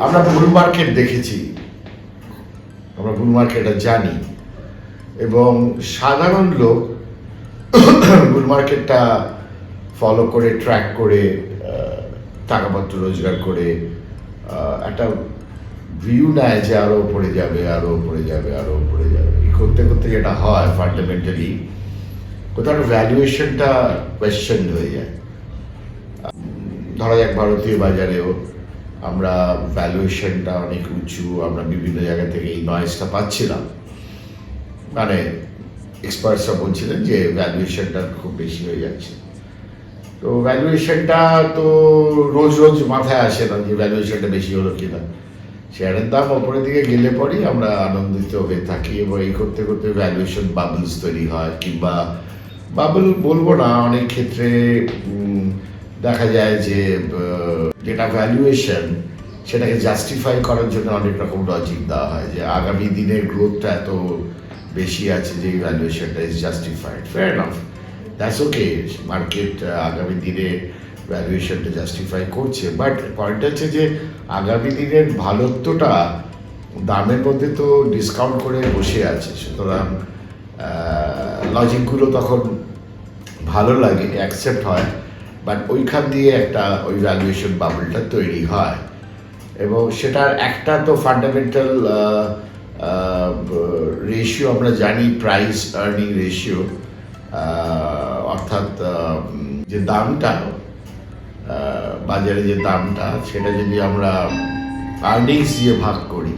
আমরা বুল মার্কেট দেখেছি। আমরা বুল মার্কেটটা জানি। এবং সাধারণ লোক বুল মার্কেটটা ফলো করে ট্র্যাক করে টাকাপত্র রোজগার করে একটা ভিউ নেয় যে আরও উপরে যাবে আরও উপরে যাবে আরও উপরে যাবে। এই করতে করতে যেটা হয় ফান্ডামেন্টালি কোথাও ভ্যালুয়েশনটা কোয়েশ্চেন হয়ে যায়। ধরা যাক ভারতীয় বাজারেও আমরা ভ্যালুয়েশনটা অনেক উঁচু, আমরা বিভিন্ন জায়গা থেকে এই নয়েজটা পাচ্ছিলাম। মানে এক্সপার্টসরা বলছিলেন যে ভ্যালুয়েশনটা খুব বেশি হয়ে যাচ্ছে। তো ভ্যালুয়েশনটা তো রোজ রোজ মাথায় আসে না যে ভ্যালুয়েশনটা বেশি হলো কিনা। শেয়ারের দাম ওপরের দিকে গেলে পরেই আমরা আনন্দিত হয়ে থাকি এবং এই করতে করতে ভ্যালুয়েশন বাবলস তৈরি হয় কিংবা বাবল বলব না, অনেক ক্ষেত্রে দেখা যায় যে যেটা ভ্যালুয়েশন সেটাকে জাস্টিফাই করার জন্য অনেক রকম লজিক দেওয়া হয় যে আগামী দিনের গ্রোথটা এত বেশি আছে যে ভ্যালুয়েশনটা is justified fair enough that's okay market আগামী দিনে ভ্যালুয়েশনটা জাস্টিফাই করছে বাট পয়েন্ট হচ্ছে যে আগামী দিনের ভালোত্বটা দামের মধ্যে তো ডিসকাউন্ট করে বসে আছে। সুতরাং লজিকগুলো তখন ভালো লাগে অ্যাকসেপ্ট হয়। বাট ওইখান দিয়ে একটা ওই ভ্যালুয়েশন বাবলটা তৈরি হয়। এবং সেটার একটা তো ফান্ডামেন্টাল রেশিও আমরা জানি প্রাইস আর্নিং রেশিও অর্থাৎ যে দামটা বাজারে যে দামটা, সেটা যদি আমরা আর্নিংস দিয়ে ভাগ করি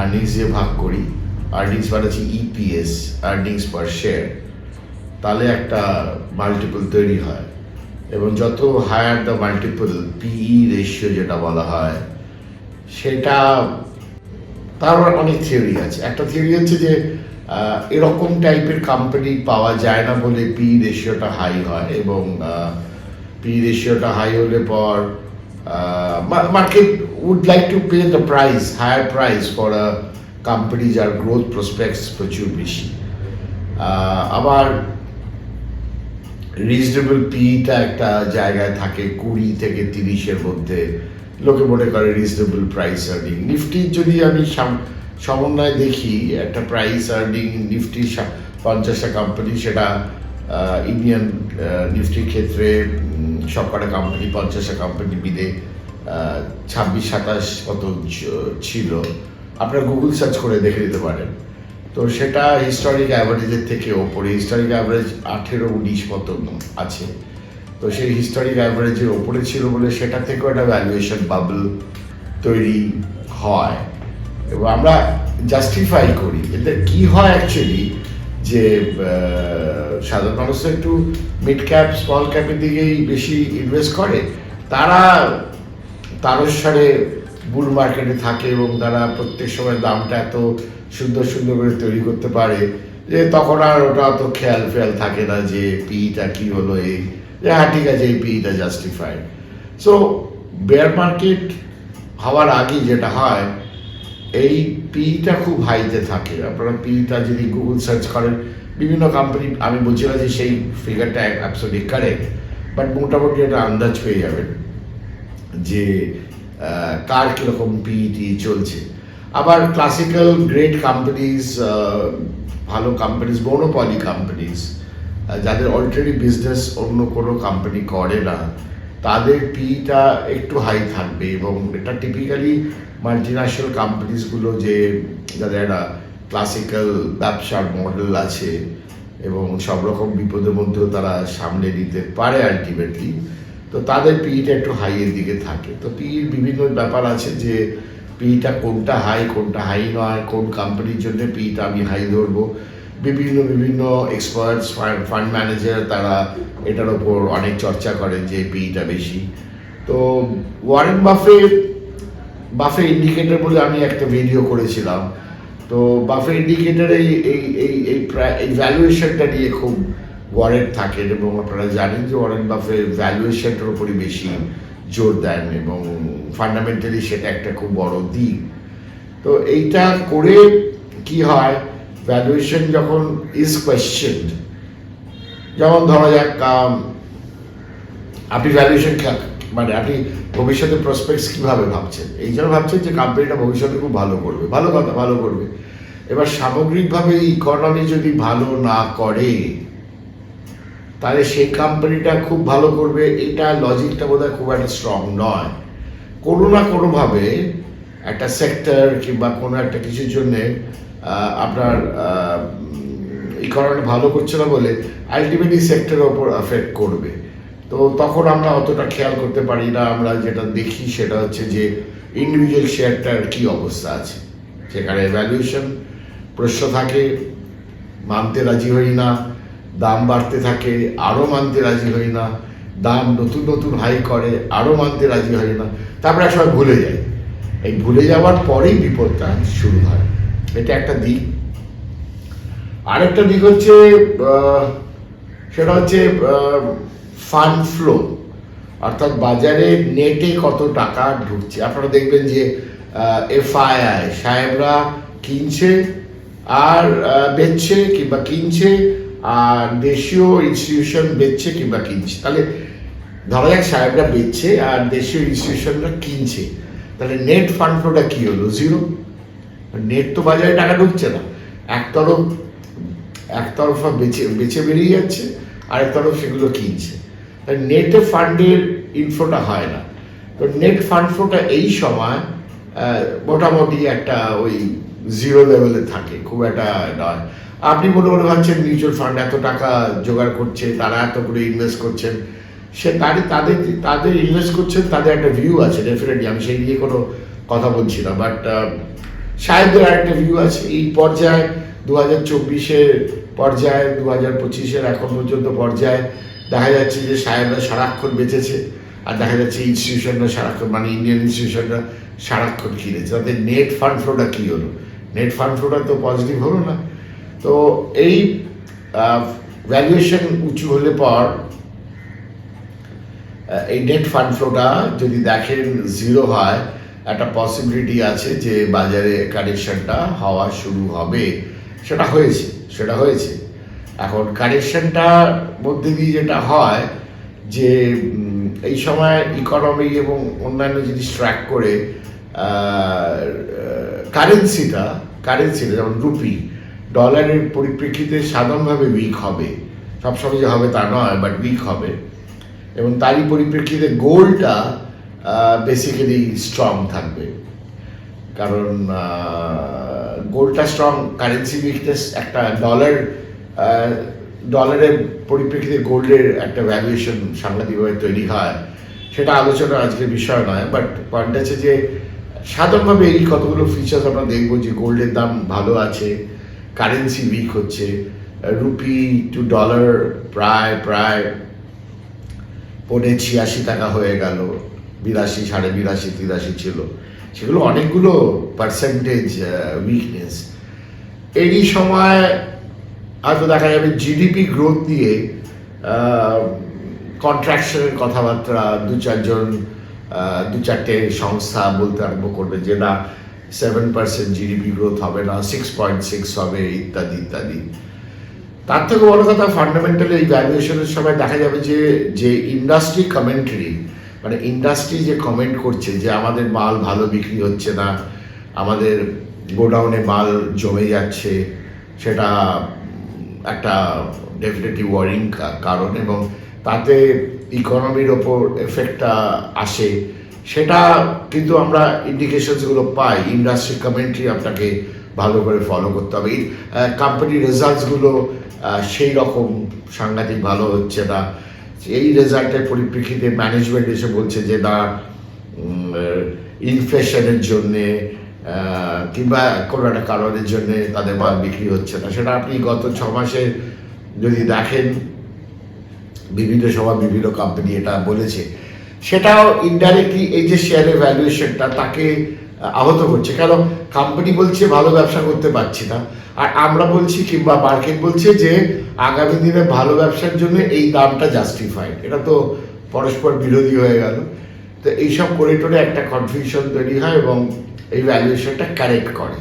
আর্নিংস দিয়ে ভাগ করি আর্নিংস মানে হচ্ছে ইপিএস আর্নিংস পার শেয়ার তাহলে একটা মাল্টিপল তৈরি হয়। এবং যত higher the multiple PE ratio যেটা বলা হয়, সেটা তার অনেক থিওরি আছে। একটা থিওরি হচ্ছে যে এরকম টাইপের কোম্পানি পাওয়া যায় না বলে পি রেশিওটা হাই হয় এবং পি রেশিওটা হাই হলে পর market would like to pay the price higher price for a company যার গ্রোথ প্রসপেক্টস প্রচুর বেশি। আবার রিজনেবল পিটা একটা জায়গায় থাকে কুড়ি থেকে তিরিশের মধ্যে। লোকে মনে করে রিজনেবল প্রাইস আর্নিং নিফটির যদি আমি সাম- সমন্বয় দেখি, একটা প্রাইস আর্নিং নিফটি পঞ্চাশটা কোম্পানি সেটা ইন্ডিয়ান নিফটির ক্ষেত্রে সবকটা কোম্পানি পঞ্চাশটা কোম্পানি মিলে ছাব্বিশ, সাতাশ কত ছিল। আপনারা গুগল সার্চ করে দেখে নিতে পারেন। তো সেটা হিস্টোরিক অ্যাভারেজের থেকে ওপরে। হিস্টোরিক অ্যাভারেজ আঠেরো উনিশ মতো আছে। তো সেই হিস্টোরিক অ্যাভারেজের ওপরে ছিল বলে সেটা থেকেও একটা ভ্যালুয়েশন বাবল তৈরি হয়। এবং আমরা জাস্টিফাই করি। এতে কি হয় অ্যাকচুয়ালি যে সাধারণ মানুষ তো একটু মিড ক্যাপ স্মল ক্যাপের দিকেই বেশি ইনভেস্ট করে। তারা তারস্বরে বুল মার্কেটে থাকে এবং তারা প্রত্যেক সময় দামটা এত সুন্দর সুন্দর করে তৈরি করতে পারে, যে তখন আর ওটা অত খেয়াল ফেয়াল থাকে না যে পিটা কি হলো এই, যে হ্যাঁ ঠিক আছে, এই পিটা জাস্টিফাইড সো বেয়ার মার্কেট হওয়ার আগে যেটা হয়, এই পিটা খুব হাইতে থাকে। আপনারা পিটা যদি গুগল সার্চ করেন, বিভিন্ন কোম্পানি আমি বলছি না যে সেই ফিগারটা অ্যাবসোলি কারেক্ট বাট মোটামুটি একটা আন্দাজ পেয়ে যাবেন যে কার কীরকম পিইটি চলছে। আবার ক্লাসিক্যাল গ্রেট কোম্পানিজ ভালো কোম্পানিজ মোনোপলি কোম্পানিজ যাদের অলরেডি বিজনেস অন্য কোনো কোম্পানি করে না, তাদের পিটা একটু হাই থাকবে এবং এটা টিপিক্যালি মাল্টিন্যাশনাল কোম্পানিজগুলো যে, যাদের একটা ক্লাসিক্যাল ব্যবসার মডেল আছে এবং সব রকম বিপদের মধ্যেও তারা সামলে নিতে পারে আলটিমেটলি তো তাদের পিইটা একটু হাইয়ের দিকে থাকে। তো পিইর বিভিন্ন ব্যাপার আছে যে পিইটা কোনটা হাই কোনটা হাই নয়, কোন কোম্পানির জন্য পিইটা আমি হাই ধরবো। বিভিন্ন বিভিন্ন এক্সপার্টস ফান্ড ম্যানেজার তারা এটার ওপর অনেক চর্চা করেন যে পিইটা বেশি। তো ওয়ারেন বাফে বাফে ইন্ডিকেটর বলে আমি একটা ভিডিও করেছিলাম। তো বাফে ইন্ডিকেটর এই এই এই এই ভ্যালুয়েশনটা নিয়ে খুব ওয়ারেন্ট থাকেন এবং আপনারা জানেন যে ওয়ারেন বাফে ভ্যালুয়েশনটার উপরই বেশি জোর দেন এবং ফান্ডামেন্টালি সেটা একটা খুব বড় দিক। তো এইটা করে কি হয়? ভ্যালুয়েশন যখন ইজ কোয়েশ্চেন যেমন ধরা যাক আপনি ভ্যালুয়েশন মানে আপনি ভবিষ্যতে প্রসপেক্টস কীভাবে ভাবছেন? এই জন্য ভাবছেন যে কোম্পানিটা ভবিষ্যতে খুব ভালো করবে। ভালো কথা, ভালো করবে। এবার সামগ্রিকভাবে ইকোনমি যদি ভালো না করে তাহলে সেই কোম্পানিটা খুব ভালো করবে, এটা লজিকটা বোধহয় খুব একটা স্ট্রং নয়। কোনো না কোনোভাবে একটা সেক্টর কিংবা কোনো একটা কিছুর জন্যে আপনার ইকোনমি ভালো করছে না বলে আলটিমেটলি সেক্টরের ওপর এফেক্ট করবে। তো তখন আমরা অতটা খেয়াল করতে পারি না, আমরা যেটা দেখি সেটা হচ্ছে যে ইন্ডিভিজুয়াল শেয়ারটার কি অবস্থা আছে। সেখানে ভ্যালুয়েশন প্রশ্ন থাকে, মানতে রাজি হই না দাম বাড়তে থাকে আরও মানতে রাজি হই না, দাম নতুন নতুন হাই করে আরও মানতে রাজি হই না, তারপরে সবাই ভুলে যায়। এই ভুলে যাওয়ার পরেই বিপদটা শুরু হয়। এটা একটা দিক। আরেকটা দিক হচ্ছে সেটা হচ্ছে ফান্ড ফ্লো অর্থাৎ বাজারে নেটে কত টাকা ঢুকছে। আপনারা দেখবেন যে এফআইআই সাহেবরা কিনছে আর বেচছে কিংবা কিনছে আর দেশীয় ইনস্টিটিউশন বেচছে কিংবা কিনছে। তাহলে ধরা যাক সাহেবরা বেচছে আর দেশীয় ইনস্টিটিউশনরা কিনছে। তাহলে নেট ফান্ড ফ্লোটা কী হলো? জিরো নেট তো বাজারে টাকা ঢুকছে না। একতরফ, একতরফা বেচে বেচে বেরিয়ে যাচ্ছে আরেক তরফ সেগুলো কিনছে। তাহলে নেটে ফান্ডের ইনফ্লোটা হয় না। তো নেট ফান্ড ফ্লোটা এই সময় মোটামুটি একটা ওই জিরো লেভেলে থাকে। খুব একটা নয়। আপনি মনে মনে ভাবছেন মিউচুয়াল ফান্ড এত টাকা জোগাড় করছে, তারা এত করে ইনভেস্ট করছেন সে তারই তাদের তাদের ইনভেস্ট করছেন তাদের একটা ভিউ আছে ডেফিনেটলি আমি সেই নিয়ে কোনো কথা বলছি না বাট সাহেবদের একটা ভিউ আছে। এই পর্যায়ে দু হাজার চব্বিশের পর্যায়ে দু হাজার পঁচিশের এখন পর্যন্ত পর্যায়ে দেখা যাচ্ছে যে সাহেবরা সারাক্ষণ বেঁচেছে, আর দেখা যাচ্ছে ইনস্টিটিউশনরা সারাক্ষণ মানে ইন্ডিয়ান ইনস্টিটিউশনরা সারাক্ষণ কিনেছে তাদের নেট ফান্ড ফ্লোটা কী হলো? নেট ফান্ড ফ্লোটা তো পজিটিভ হলো না। তো এই ভ্যালুয়েশন উঁচু হলে পর এই নেট ফান্ড ফ্লোটা যদি দেখেন জিরো হয়, একটা পসিবিলিটি আছে যে বাজারে কারেকশনটা হওয়া শুরু হবে। সেটা হয়েছে সেটা হয়েছে। এখন কারেকশনটার মধ্যে দিয়ে যেটা হয় যে এই সময় ইকোনমি এবং অন্যান্য জিনিস ট্র্যাক করে কারেন্সিটা কারেন্সিটা যেমন রুপি ডলারের পরিপ্রেক্ষিতে সাধারণভাবে উইক হবে। সবসময় যে হবে তা নয় বাট উইক হবে। এবং তারই পরিপ্রেক্ষিতে গোল্ডটা বেসিক্যালি স্ট্রং থাকবে। কারণ গোল্ডটা স্ট্রং কারেন্সি উইকনেস একটা ডলার ডলারের পরিপ্রেক্ষিতে গোল্ডের একটা ভ্যালুয়েশন সাংঘাতিকভাবে তৈরি হয়। সেটা আলোচনা আজকের বিষয় নয় বাট পয়েন্ট আছে যে, সাধারণভাবে এই কতগুলো ফিচার্স আমরা দেখব যে গোল্ডের দাম ভালো আছে কারেন্সি উইক হচ্ছে রুপি টু ডলার প্রায় প্রায় পৌনে ছিয়াশি টাকা হয়ে গেল, বিরাশি, সাড়ে বিরাশি, তিরাশি ছিল। সেগুলো অনেকগুলো পার্সেন্টেজ উইকনেস এরই সময় হয়তো দেখা যাবে জিডিপি গ্রোথ নিয়ে কন্ট্রাকশনের কথাবার্তা দু চারজন দু চারটে সংস্থা বলতে আরম্ভ করবে যে না সেভেন পার্সেন্ট জিডিপি গ্রোথ হবে না সিক্স পয়েন্ট সিক্স হবে, ইত্যাদি ইত্যাদি। তার থেকে বড় কথা ফান্ডামেন্টালি এই ভ্যালুয়েশনের সময় দেখা যাবে যে যে ইন্ডাস্ট্রি কমেন্ট্রি মানে ইন্ডাস্ট্রি যে কমেন্ট করছে যে আমাদের মাল ভালো বিক্রি হচ্ছে না, আমাদের গোডাউনে মাল জমে যাচ্ছে, সেটা একটা ডেফিনেটলি ওয়ারিং কারণ এবং তাতে ইকোনমির ওপর এফেক্টটা আসে। সেটা কিন্তু আমরা ইন্ডিকেশনসগুলো পাই ইন্ডাস্ট্রি কমেন্ট্রি আপনাকে ভালো করে ফলো করতে হবে। কোম্পানির রেজাল্টসগুলো সেই রকম সাংঘাতিক ভালো হচ্ছে না। এই রেজাল্টের পরিপ্রেক্ষিতে ম্যানেজমেন্ট এসে বলছে যে, না ইনফ্লেশনের জন্যে কিংবা কোনো একটা কারণের জন্যে তাদের মাল বিক্রি হচ্ছে না। সেটা আপনি গত ছ মাসে যদি দেখেন, বিভিন্ন সময় বিভিন্ন কোম্পানি এটা বলেছে। সেটাও ইনডাইরেক্টলি এই যে শেয়ারের ভ্যালুয়েশনটা তাকে আহত করছে। কারণ কোম্পানি বলছে, ভালো ব্যবসা করতে পারছি না। আর আমরা বলছি, কিংবা মার্কেট বলছে যে, আগামী দিনে ভালো ব্যবসার জন্য এই দামটা জাস্টিফাইড এটা তো পরস্পর বিরোধী হয়ে গেল। তো এইসব করে টোরে একটা কনফিউশন তৈরি হয় এবং এই ভ্যালুয়েশনটা কারেক্ট করে।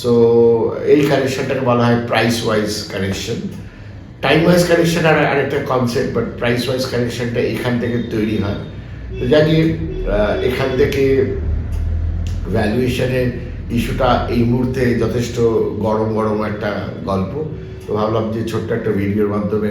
সো এই কারেকশনটাকে বলা হয় price wise correction time wise correction আর আরেকটা কনসেপ্ট বাট প্রাইস ওয়াইজ কারেকশনটা এখান থেকে তৈরি হয়। জানি এখান থেকে ভ্যালুয়েশনের ইস্যুটা এই মুহূর্তে যথেষ্ট গরম গরম একটা গল্প। তো ভাবলাম যে ছোট্ট একটা ভিডিওর মাধ্যমে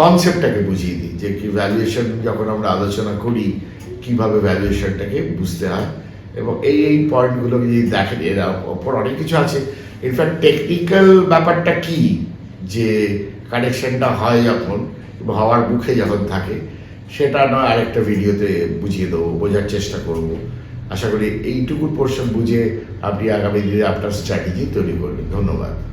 কনসেপ্টটাকে বুঝিয়ে দিই, যে কি ভ্যালুয়েশন যখন আমরা আলোচনা করি, কীভাবে ভ্যালুয়েশনটাকে বুঝতে হয়। এবং এই এই পয়েন্টগুলো যদি দেখেন, এর ওপর অনেক কিছু আছে। ইনফ্যাক্ট টেকনিক্যাল ব্যাপারটা কি? যে কানেকশনটা হয় যখন, হওয়ার মুখে যখন থাকে সেটা নয় আরেকটা ভিডিওতে বুঝিয়ে দেবো, বোঝার চেষ্টা করব। আশা করি এইটুকু পোর্শন বুঝে আপনি আগামী দিনে আপনার স্ট্র্যাটেজি তৈরি করবেন। ধন্যবাদ।